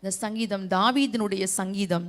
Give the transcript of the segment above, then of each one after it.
இந்த சங்கீதம் தாவீதினுடைய சங்கீதம்.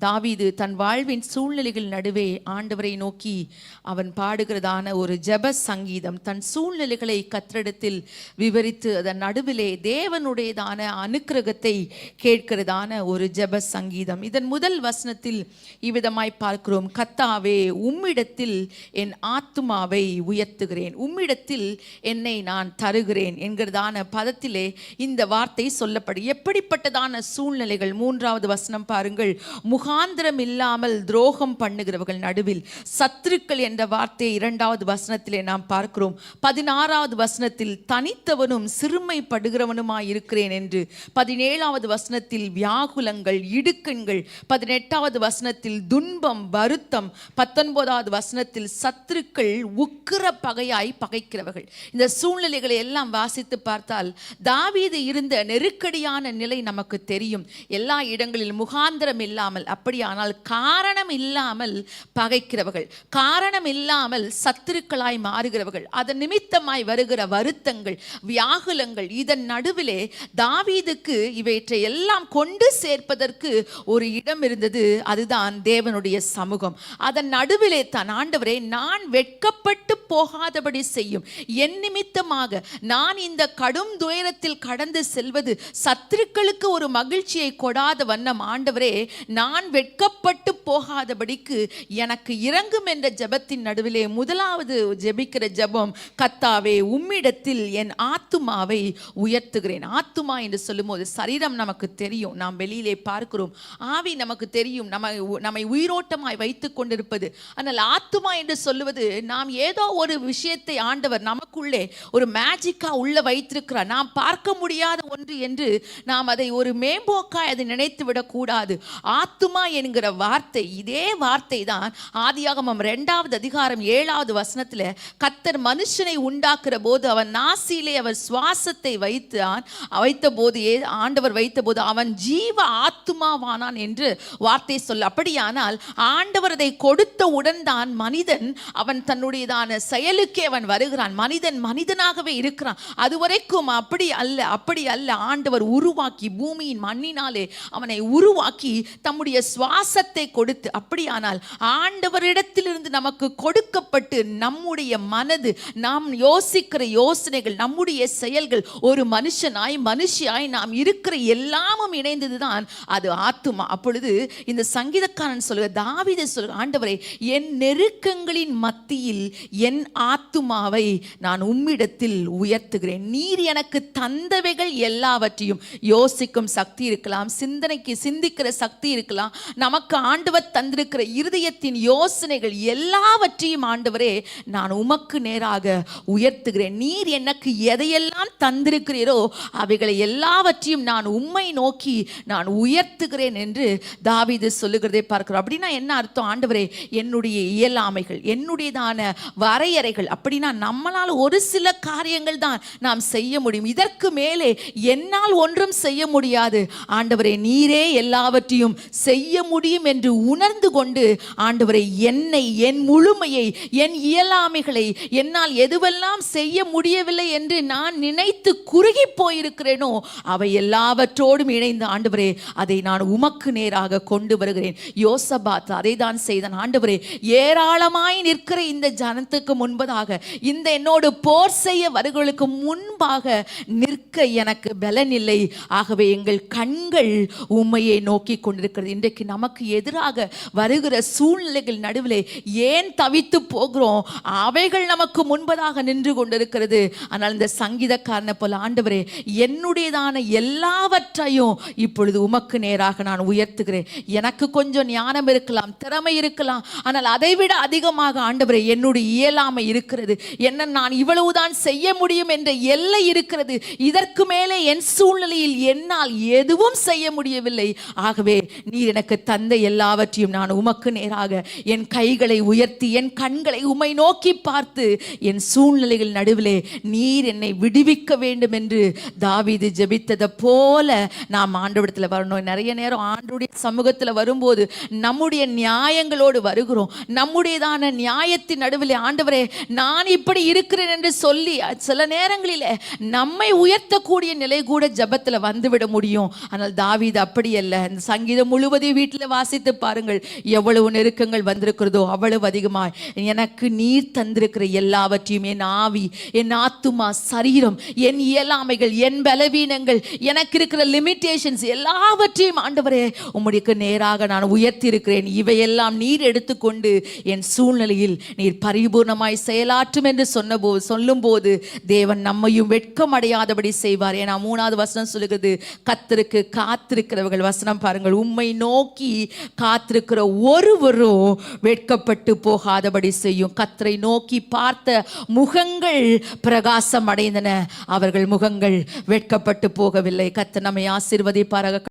தாவீது தன் வாழ்வின் சூழ்நிலைகள் நடுவே ஆண்டவரை நோக்கி அவன் பாடுகிறதான ஒரு ஜெப சங்கீதம் தன் சூழ்நிலைகளை கத்திரிடத்தில் விவரித்து அதன் நடுவிலே தேவனுடையதான அனுக்கிரகத்தை கேட்கிறதான ஒரு ஜெப சங்கீதம். இதன் முதல் வசனத்தில் இவ்விதமாய் பார்க்கிறோம் கத்தாவே உம்மிடத்தில் என் ஆத்துமாவை உயர்த்துகிறேன். உம்மிடத்தில் என்னை நான் தருகிறேன் என்கிறதான பதத்திலே இந்த வார்த்தை சொல்லப்படும் எப்படிப்பட்டதான சூழ்நிலைகள்? மூன்றாவது வசனம் பாருங்கள். முகாந்திரம் இல்லாமல் துரோகம் பண்ணுகிறவர்கள் நடுவில் சத்துருக்கள் என்ற வார்த்தையை இரண்டாவது வசனத்திலே நாம் பார்க்கிறோம். பதினாறாவது வசனத்தில் தனித்தவனும் சிறுமைப்படுகிறவனுமாய் இருக்கிறேன் என்று. பதினேழாவது வசனத்தில் வியாகுலங்கள் இடுக்கண்கள். பதினெட்டாவது வசனத்தில் துன்பம் வருத்தம். பத்தொன்பதாவது வசனத்தில் சத்துருக்கள் உக்கிர பகையாய் பகைக்கிறவர்கள். இந்த சூழ்நிலைகளை எல்லாம் வாசித்து பார்த்தால் தாவீது இருந்த நெருக்கடியான நிலை நமக்கு தெரியும். எல்லா இடங்களில் முகாந்திரம் இல்லாமல் அப்படியானால் காரணம் இல்லாமல் பகைக்கிறவர்கள் காரணம் இல்லாமல் சத்துருக்களாய் மாறுகிறவர்கள் அதன் நிமித்தமாய் வருகிற வருத்தங்கள் வியாகுலங்கள் இதன் நடுவிலே தாவீதுக்கு இவற்றை எல்லாம் கொண்டு சேர்ப்பதற்கு ஒரு இடம் இருந்தது. அதுதான் தேவனுடைய சமூகம். அதன் நடுவிலே தான் ஆண்டவரே நான் வெட்கப்பட்டு போகாதபடி செய்யும். என் நிமித்தமாக நான் இந்த கடும் துயரத்தில் கடந்து செல்வது சத்துருக்களுக்கு ஒரு மகிழ்ச்சியை கொடாத வண்ணம் ஆண்டவரே நான் வெட்கப்பட்டு போகாதபடிக்கு எனக்கு இறங்கும் என்ற ஜெபத்தின் நடுவிலே முதலாவது ஜெபிக்கிற ஜெபம் கத்தாவே உம்மிடத்தில் என் ஆத்துமாவை உயர்த்துகிறேன். ஆத்துமா என்று சொல்லும்போது சரீரம் நமக்கு தெரியும் நாம் வெளியிலே பார்க்கிறோம். ஆவி நமக்கு தெரியும் நம்ம நம்மை உயிரோட்டமாய் வைத்துக் கொண்டிருப்பது. ஆனால் ஆத்துமா என்று சொல்லுவது நாம் ஏதோ ஒரு விஷயத்தை ஆண்டவர் நமக்குள்ளே ஒரு மேஜிக்கா உள்ள வைத்திருக்கிறார். நாம் பார்க்க முடியாத ஒன்று என்று நாம் அதை ஒரு மேம்போக்காய் அதை நினைத்து விடக்கூடாது ஆத்துமா என்கிற வார்த்தை இதே வார்த்தை தான் ஆதியாகமம் ரெண்டாவது அதிகாரம் ஏழாவது வசனத்தில் கத்தர் மனுஷனை உண்டாக்குற போது அவன் நாசியிலே அவர் சுவாசத்தை வைத்தான். வைத்த போது ஆண்டவர் வைத்த போது அவன் ஜீவ ஆத்துமாவானான் என்று வார்த்தை சொல்ல அப்படியானால் ஆண்டவர் அதை கொடுத்தவுடன் தான் மனிதன் அவன் தன்னுடையதான செயலுக்கே அவன் வருகிறான். மனிதன் மனிதனாகவே இருக்கிறான். அதுவரைக்கும் அப்படி அல்ல அப்படி அல்ல. ஆண்டவர் உருவாக்கி பூமியின் மண்ணினாலே அவனை உருவாக்கி தம்முடைய சுவாசத்தை கொடுத்து அப்படியானால் ஆண்டவரிடத்திலிருந்து நமக்கு கொடுக்கப்பட்டு நம்முடைய மனது நாம் யோசிக்கிற யோசனைகள் நம்முடைய செயல்கள் ஒரு மனுஷனாய் மனுஷியாய் நாம் இருக்கிற எல்லாமும் இணைந்ததுதான் அது ஆத்துமா. அப்பொழுது இந்த சங்கீதக்காரன் சொல்லுக தாவிதை சொல்லுக ஆண்டவரை என் நெருக்கங்களின் மத்தியில் என் ஆத்துமாவை நான் உம்மிடத்தில் உயர்த்துகிறேன். நீர் எனக்கு தந்தவைகள் எல்லாவற்றையும் யோசிக்கும் சக்தி இருக்கலாம் சிந்தனைக்கு சிந்திக்கிற சக்தி இருக்கலாம் நமக்கு ஆண்டவர் தந்திருக்கிற இருதயத்தின் யோசனைகள் எல்லாவற்றையும் ஆண்டவரே நான் உமக்கு நேராக உயர்த்துகிறேன். நீர் எனக்கு எதையெல்லாம் தந்திருக்கிறீரோ அவைகளை எல்லாவற்றையும் நான் உம்மை நோக்கி நான் உயர்த்துகிறேன் என்று தாவிது சொல்லுகிறதை பார்க்கிறோம். அப்படின்னா என்ன அர்த்தம்? ஆண்டவரே என்னுடைய இயலாமைகள் என்னுடையதான வரையறைகள். அப்படின்னா நம்மளால் ஒரு சில காரியங்கள் தான் நாம் செய்ய முடியும். இதற்கு மேலே என்னால் ஒன்றும் செய்ய முடியாது. ஆண்டவரே நீரே எல்லாவற்றையும் செய்ய முடியும் என்று உணர்ந்து கொண்டு ஆண்டவரை என்னை என் முழுமையை என் இயலாமைகளை என்னால் எதுவெல்லாம் செய்ய முடியவில்லை என்று நான் நினைத்து குறுகி போயிருக்கிறேனோ அவை எல்லாவற்றோடும் இணைந்து ஆண்டவரே அதை நான் உமக்கு நேராக கொண்டு வருகிறேன். யோசபாத் அதை தான் செய்தான். ஆண்டவரே ஏராளமாய் நிற்கிற இந்த ஜனத்துக்கு முன்பதாக இந்த என்னோடு போர் செய்ய வருகளுக்கு முன்பாக நிற்க எனக்கு பலன் இல்லை. ஆகவே எங்கள் கண்கள் உண்மையை நோக்கி கொண்டிருக்கிறது. இன்றைக்கு நமக்கு எதிராக வருகிற சூழ்நிலைகள் நடுவிலே ஏன் தவித்து போகிறோம்? அவைகள் நமக்கு முன்பதாக நின்று கொண்டிருக்கிறது. ஆனால் இந்த சங்கீதக்காரனை போல ஆண்டவரே என்னுடையதான எல்லாவற்றையும் இப்பொழுது உமக்கு நேராக நான் உயர்த்துகிறேன். எனக்கு கொஞ்சம் ஞானம் இருக்கலாம் திறமை இருக்கலாம். ஆனால் அதைவிட அதிகமாக ஆண்டவரே என்னுடைய இயலாமை இருக்கிறது. என்ன நான் இவ்வளவுதான் செய்ய முடியும் என்ற எல்லை இருக்கிறது. இதற்கு மேலே என் சூழ்நிலையில் என்னால் எதுவும் செய்ய முடியவில்லை. ஆகவே நீர் எனக்கு தந்த எல்லாவற்றையும் நான் உமக்கு நேராக என் கைகளை உயர்த்தி என் கண்களை உம்மை நோக்கி பார்த்து என் சூழ்நிலைகள் நடுவிலே நீர் என்னை விடுவிக்க வேண்டும் என்று தாவீது ஜெபித்ததை போல நாம் ஆண்டவிடத்தில் வரணும். நிறைய நேரம் ஆண்டுடைய சமூகத்தில் வரும்போது நம்முடைய நியாயங்களோடு வருகிறோம். நம்முடையதான நியாயத்தின் நடுவிலே ஆண்டவரே நான் இப்படி இருக்கிறேன் என்று சொல்லி சில நேரங்களில் நம்மை உயர்த்தக்கூடிய நிலை கூட ஜபத்தில் வந்துவிட முடியும். ஆனால் தாவீது அப்படி அல்ல. இந்த சங்கீதம் முழுவதும் முழுவதையும் வீட்டில் வாசித்து பாருங்கள். எவ்வளவு நெருக்கங்கள் வந்திருக்கிறதோ அவ்வளவு அதிகமாய். எனக்கு நீர் தந்திருக்கிற எல்லாவற்றையும் என் ஆவி என் ஆத்துமா சரீரம் என் இயலாமைகள் என் பலவீனங்கள் எனக்கு இருக்கிற லிமிட்டேஷன்ஸ் எல்லாவற்றையும் ஆண்டவரே உம்முடைய நேராக நான் உயர்த்தி இருக்கிறேன் இவையெல்லாம் நீர் எடுத்துக்கொண்டு என் சூழ்நிலையில் நீர் பரிபூர்ணமாய் செயலாற்றும் என்று சொன்னபோது சொல்லும்போது தேவன் நம்மையும் வெட்கம் அடையாதபடி செய்வார். ஏன்னா மூணாவது வசனம் சொல்லுகிறது கத்திருக்கு காத்திருக்கிறவர்கள். வசனம் பாருங்கள் உம்மை நோக்கி காத்திருக்கிற ஒருவரும் வெட்கப்பட்டு போகாதபடி செய்யும். கத்தரை நோக்கி பார்த்த முகங்கள் பிரகாசம் அடைந்தன. அவர்கள் முகங்கள் வெட்கப்பட்டு போகவில்லை. கத்த நம்மை ஆசீர்வதிப்பாராக.